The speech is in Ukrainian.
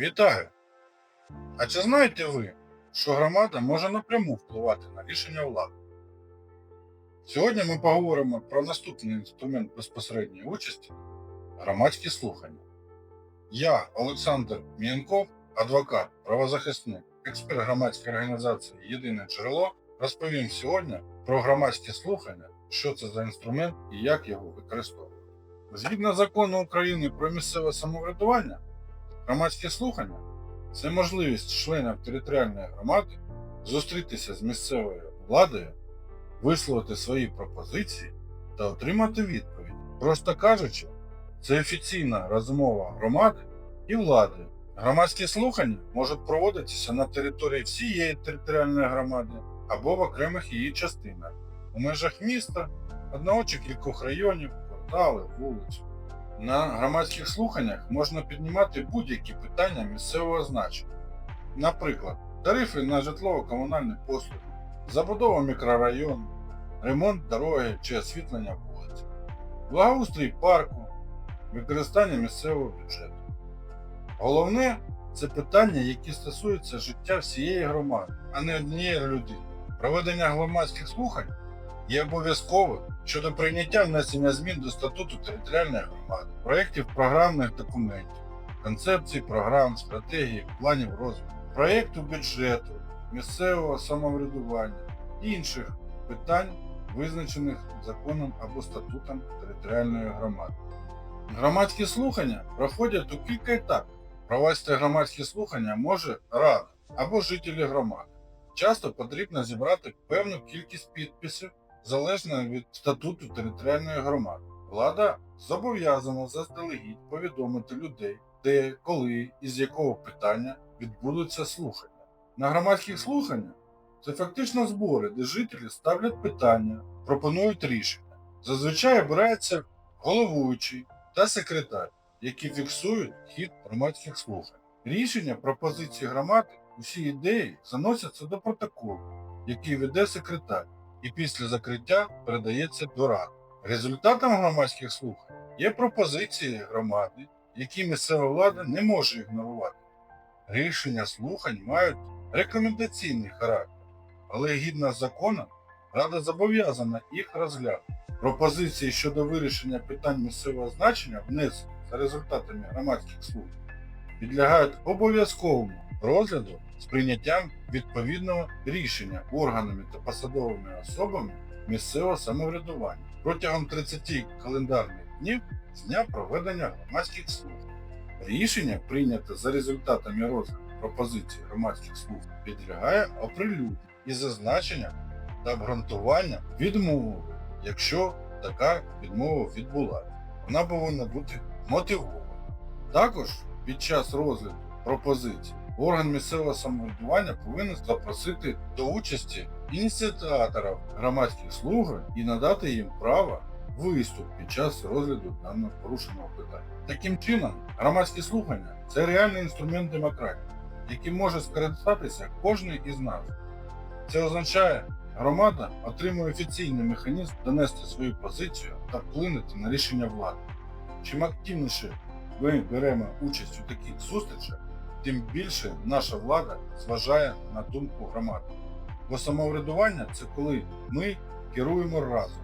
Вітаю! А чи знаєте ви, що громада може напряму впливати на рішення влади? Сьогодні ми поговоримо про наступний інструмент безпосередньої участі громадські слухання. Я, Олександр Мієнков, адвокат, правозахисник, експерт громадської організації Єдине джерело, розповім сьогодні про громадські слухання, що це за інструмент і як його використовувати. Згідно закону України про місцеве самоврядування, Громадські слухання це можливість членів територіальної громади зустрітися з місцевою владою, висловити свої пропозиції та отримати відповідь. Просто кажучи, це офіційна розмова громади і влади. Громадські слухання можуть проводитися на території всієї територіальної громади або в окремих її частинах, у межах міста, одного чи кількох районів, квартали, вулиць. На громадських слуханнях можна піднімати будь-які питання місцевого значення. Наприклад, тарифи на житлово-комунальні послуги, забудова мікрорайону, ремонт дороги чи освітлення вулиць, благоустрій парку, використання місцевого бюджету. Головне це питання, які стосуються життя всієї громади, а не однієї людини. Проведення громадських слухань є обов'язковим щодо прийняття внесення змін до статуту територіальної громади, проєктів програмних документів, концепцій програм, стратегій, планів розвитку, проєкту бюджету, місцевого самоврядування і інших питань, визначених законом або статутом територіальної громади. Громадські слухання проходять у кілька етапів. Провести громадські слухання може рада або жителі громади. Часто потрібно зібрати певну кількість підписів залежно від статуту територіальної громади. Влада зобов'язана заздалегідь повідомити людей, де, коли і з якого питання відбудуться слухання. На громадських слуханнях це фактично збори, де жителі ставлять питання, пропонують рішення. Зазвичай обирається головуючий та секретар, які фіксують хід громадських слухань. Рішення пропозиції громади, усі ідеї заносяться до протоколу, який веде секретар і після закриття передається до ради. Результатом громадських слухань є пропозиції громади, які місцева влада не може ігнорувати. Рішення слухань мають рекомендаційний характер, але гідно закону Рада зобов'язана їх розглянути. Пропозиції щодо вирішення питань місцевого значення внесені за результатами громадських слухань підлягають обов'язковому розгляду з прийняттям відповідного рішення органами та посадовими особами місцевого самоврядування протягом 30 календарних днів з дня проведення громадських слухань. Рішення, прийняте за результатами розгляду пропозицій громадських слухань, підлягає оприлюдненню і зазначенням та обґрунтуванням відмови, якщо така відмова відбулася. Вона повинна бути мотивована. Також під час розгляду пропозицій орган місцевого самоврядування повинен запросити до участі ініціаторів громадських слухань і надати їм право виступ під час розгляду даного порушеного питання. Таким чином, громадські слухання це реальний інструмент демократії, яким може скористатися кожен із нас. Це означає, громада отримує офіційний механізм донести свою позицію та вплинути на рішення влади. Чим активніше ми беремо участь у таких зустрічах, тим більше наша влада зважає на думку громади. Бо самоврядування це коли ми керуємо разом,